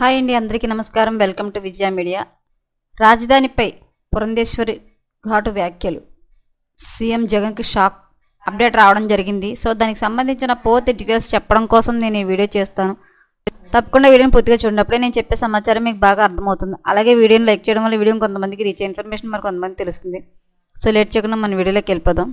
Hi అండి అందరికీ నమస్కారం. Welcome to Vijaya media. రాజధానిపై Purandeswari ఘాటు వ్యాఖ్యలు. సీఎం జగన్కి షాక్. అప్డేట్ రావడం జరిగింది. సో దానికి సంబంధించిన పూర్తి డీటెయిల్స్ చెప్పడం కోసం నేను ఈ వీడియో చేస్తాను. తప్పకుండా వీడియోని పూర్తిగా చూడప్పుడే నేను చెప్పే సమాచారం మీకు బాగా అర్థమవుతుంది. అలాగే వీడియోని లైక్ చేయడం వల్ల వీడియో కొంతమందికి రీచ్ ఇన్ఫర్మేషన్ మరి కొంతమంది తెలుస్తుంది. సో లేట్ చేయకుండా మన వీడియోలోకి వెళ్ళిపోదాం.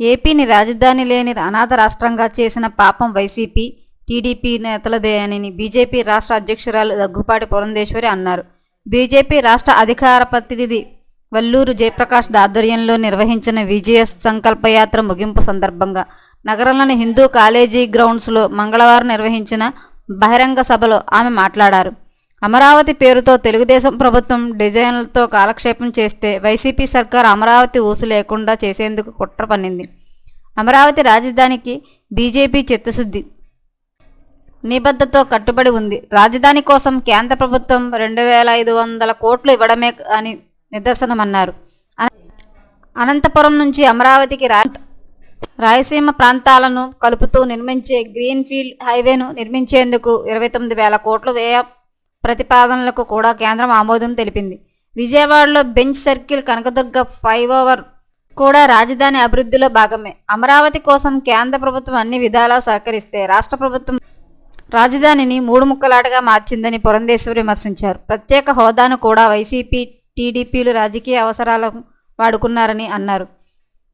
ఏపీని రాజధాని లేని అనాథ రాష్ట్రంగా చేసిన పాపం వైసీపీ టీడీపీ నేతలదే అని బీజేపీ రాష్ట్ర అధ్యక్షురాలు దగ్గుపాటి పురంధేశ్వరి అన్నారు. బీజేపీ రాష్ట్ర అధికార ప్రతినిధి వల్లూరు జయప్రకాష్ ఆధ్వర్యంలో నిర్వహించిన విజయ సంకల్పయాత్ర ముగింపు సందర్భంగా నగరంలోని హిందూ కాలేజీ గ్రౌండ్స్లో మంగళవారం నిర్వహించిన బహిరంగ సభలో ఆమె మాట్లాడారు. అమరావతి పేరుతో తెలుగుదేశం ప్రభుత్వం డిజైన్లతో కాలక్షేపం చేస్తే వైసీపీ సర్కార్ అమరావతి ఊసు లేకుండా చేసేందుకు కుట్ర పన్నింది. అమరావతి రాజధానికి బీజేపీ చిత్తశుద్ధి నిబద్ధతో కట్టుబడి ఉంది. రాజధాని కోసం కేంద్ర ప్రభుత్వం రెండు వేల ఐదు వందల కోట్లు ఇవ్వడమే అని నిదర్శనమన్నారు. అనంతపురం నుంచి అమరావతికి రా రాయసీమ ప్రాంతాలను కలుపుతూ నిర్మించే గ్రీన్ఫీల్డ్ హైవేను నిర్మించేందుకు ఇరవై తొమ్మిది వేల కోట్ల వ్యయ ప్రతిపాదనలకు కూడా కేంద్రం ఆమోదం తెలిపింది. విజయవాడలో బెంచ్ సర్కిల్ కనకదుర్గ ఫ్లైఓవర్ కూడా రాజధాని అభివృద్ధిలో భాగమే. అమరావతి కోసం కేంద్ర ప్రభుత్వం అన్ని విధాలా సహకరిస్తే రాష్ట్ర ప్రభుత్వం రాజధానిని మూడు ముక్కలాటగా మార్చిందని పురంధేశ్వరి విమర్శించారు. ప్రత్యేక హోదాను కూడా వైసీపీ టీడీపీలు రాజకీయ అవసరాలకు వాడుకున్నారని అన్నారు.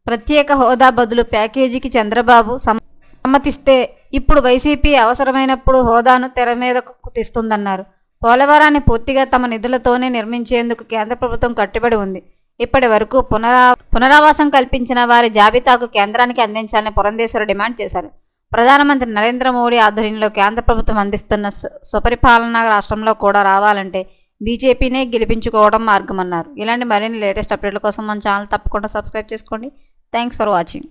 ప్రత్యేక హోదా బదులు ప్యాకేజీకి చంద్రబాబు సమ్మతిస్తే ఇప్పుడు వైసీపీ అవసరమైనప్పుడు హోదాను తెర మీదకు తెస్తుందన్నారు. పోలవరాన్ని పూర్తిగా తమ నిధులతోనే నిర్మించేందుకు కేంద్ర ప్రభుత్వం కట్టుబడి ఉంది. ఇప్పటి వరకు పునరా పునరావాసం కల్పించిన వారి జాబితాకు కేంద్రానికి అందించాలని పురంధేశ్వరు డిమాండ్ చేశారు. ప్రధానమంత్రి నరేంద్ర మోడీ ఆధ్వర్యంలో కేంద్ర ప్రభుత్వం అందిస్తున్న సుపరిపాలన రాష్ట్రంలో కూడా రావాలంటే బీజేపీనే గెలిపించుకోవడం మార్గమన్నారు. ఇలాంటి మరిన్ని లేటెస్ట్ అప్డేట్ల కోసం మన ఛానల్ తప్పకుండా సబ్స్క్రైబ్ చేసుకోండి. Thanks for watching.